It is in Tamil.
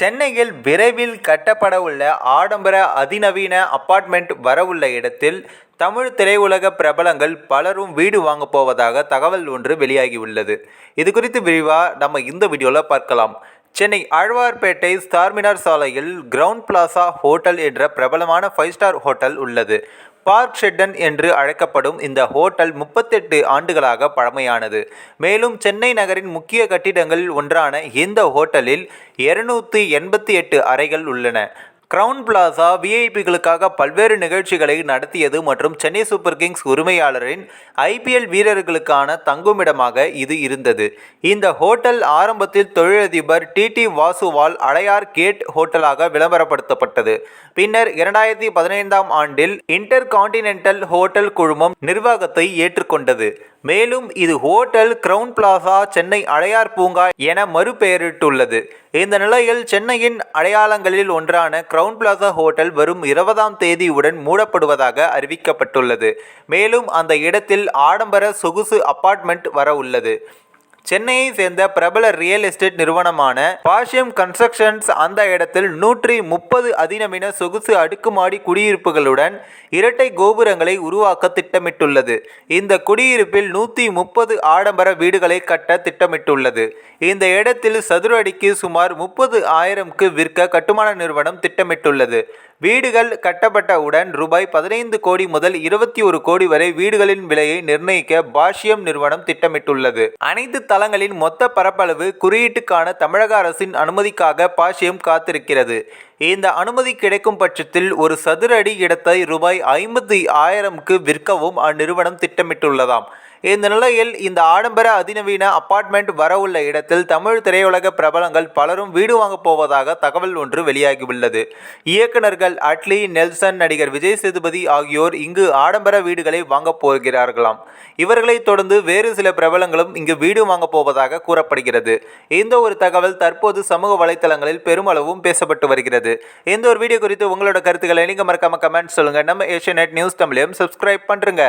சென்னையில் விரைவில் கட்டப்பட உள்ள ஆடம்பர அதிநவீன அபார்ட்மெண்ட் வரவுள்ள இடத்தில் தமிழ் திரையுலக பிரபலங்கள் பலரும் வீடு வாங்கப் போவதாக தகவல் ஒன்று வெளியாகியுள்ளது. இது குறித்து விரிவாக நம்ம இந்த வீடியோவில் பார்க்கலாம். சென்னை ஆழ்வார்பேட்டை ஸ்டார்மினார் சாலையில் கிரவுண்ட் பிளாசா ஹோட்டல் என்ற பிரபலமான ஃபைவ் ஸ்டார் ஹோட்டல் உள்ளது. பார்க் ஷெட்டன் என்று அழைக்கப்படும் இந்த ஹோட்டல் முப்பத்தெட்டு ஆண்டுகளாக பழமையானது. மேலும் சென்னை நகரின் முக்கிய கட்டிடங்களில் ஒன்றான இந்த ஹோட்டலில் இருநூற்றி எண்பத்தி எட்டு அறைகள் உள்ளன. கிரவுன் பிளாசா விஐபிகளுக்காக பல்வேறு நிகழ்ச்சிகளை நடத்தியது மற்றும் சென்னை சூப்பர் கிங்ஸ் உரிமையாளரின் ஐபிஎல் வீரர்களுக்கான தங்குமிடமாக இது இருந்தது. இந்த ஹோட்டல் ஆரம்பத்தில் தொழிலதிபர் டிடி வாசுவால் அடையார் கேட் ஹோட்டலாக விளம்பரப்படுத்தப்பட்டது. பின்னர் இரண்டாயிரத்தி பதினைந்தாம் ஆண்டில் இன்டர் கான்டினென்டல் ஹோட்டல் குழுமம் நிர்வாகத்தை ஏற்றுக்கொண்டது. மேலும் இது hotel crown plaza Chennai Adyar பூங்கா என மறுபெயரிட்டுள்ளது. இந்த நிலையில் சென்னையின் அடையாளங்களில் ஒன்றான கிரவுன் பிளாசா ஹோட்டல் வரும் இருபதாம் தேதியுடன் மூடப்படுவதாக அறிவிக்கப்பட்டுள்ளது. மேலும் அந்த இடத்தில் ஆடம்பர சொகுசு அபார்ட்மெண்ட் வர உள்ளது சென்னையை சேர்ந்த பிரபல ரியல் எஸ்டேட் நிறுவனமான பாஷ்யம் கன்ஸ்ட்ரக்ஷன்ஸ் அந்த இடத்தில் நூற்றி முப்பது அதிநவீன சொகுசு அடுக்குமாடி குடியிருப்புகளுடன் இரட்டை கோபுரங்களை உருவாக்க திட்டமிட்டுள்ளது. இந்த குடியிருப்பில் நூற்றி முப்பது ஆடம்பர வீடுகளை கட்ட திட்டமிட்டுள்ளது. இந்த இடத்தில் சதுர அடிக்கு சுமார் முப்பது ஆயிரம்க்கு விற்க கட்டுமான நிறுவனம் திட்டமிட்டுள்ளது. வீடுகள் கட்டப்பட்டவுடன் ரூபாய் பதினைந்து கோடி முதல் இருபத்தி ஒரு கோடி வரை வீடுகளின் விலையை நிர்ணயிக்க பாஷ்யம் நிறுவனம் திட்டமிட்டுள்ளது. அனைத்து தளங்களின் மொத்த பரப்பளவு குறியீட்டுக்கான தமிழக அரசின் அனுமதிக்காக பாஷ்யம் காத்திருக்கிறது. இந்த அனுமதி கிடைக்கும் பட்சத்தில் ஒரு சதுர அடி இடத்தை ரூபாய் ஐம்பத்தி ஆயிரம்க்கு விற்கவும் அந்நிறுவனம் திட்டமிட்டுள்ளதாம். இந்த நிலையில் இந்த ஆடம்பர அதிநவீன அபார்ட்மெண்ட் வரவுள்ள இடத்தில் தமிழ் திரையுலக பிரபலங்கள் பலரும் வீடு வாங்கப் போவதாக தகவல் ஒன்று வெளியாகியுள்ளது. இயக்குநர்கள் அட்லி நெல்சன் நடிகர் விஜய் சேதுபதி ஆகியோர் இங்கு ஆடம்பர வீடுகளை வாங்கப் போகிறார்களாம். இவர்களைத் தொடர்ந்து வேறு சில பிரபலங்களும் இங்கு வீடு வாங்கப் போவதாக கூறப்படுகிறது. இந்த ஒரு தகவல் தற்போது சமூக வலைத்தளங்களில் பெருமளவும் பேசப்பட்டு வருகிறது. இந்த ஒரு வீடியோ குறித்து உங்களோட கருத்துக்களை நீங்கள் மறக்காம கமெண்ட் சொல்லுங்கள் நம்ம ஏஷியா நியூஸ் தமிழையும் சப்ஸ்கிரைப் பண்ணுறங்க